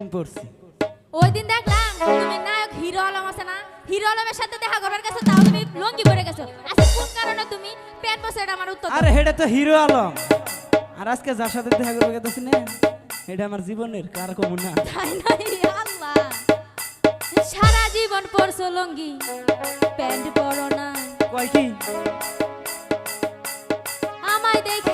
ওই দিন দেখলাম তুমি নায়ক হিরো আলম আছে না? হিরো আলমের সাথে দেখা করার গেছো তাও তুমি লঙ্গি পরে গেছো। আচ্ছা কোন কারণে তুমি পেট বসে এটা আমার উত্তর আরে হেটা তো হিরো আলম। আর আজকে যার সাথে দেখা করবে গেতেছি না এটা আমার জীবনের কার কম না। তাই নাই আল্লাহ। সারা জীবন পরছো লঙ্গি প্যান্ট পরো না। কয় কি? আমায় দেখা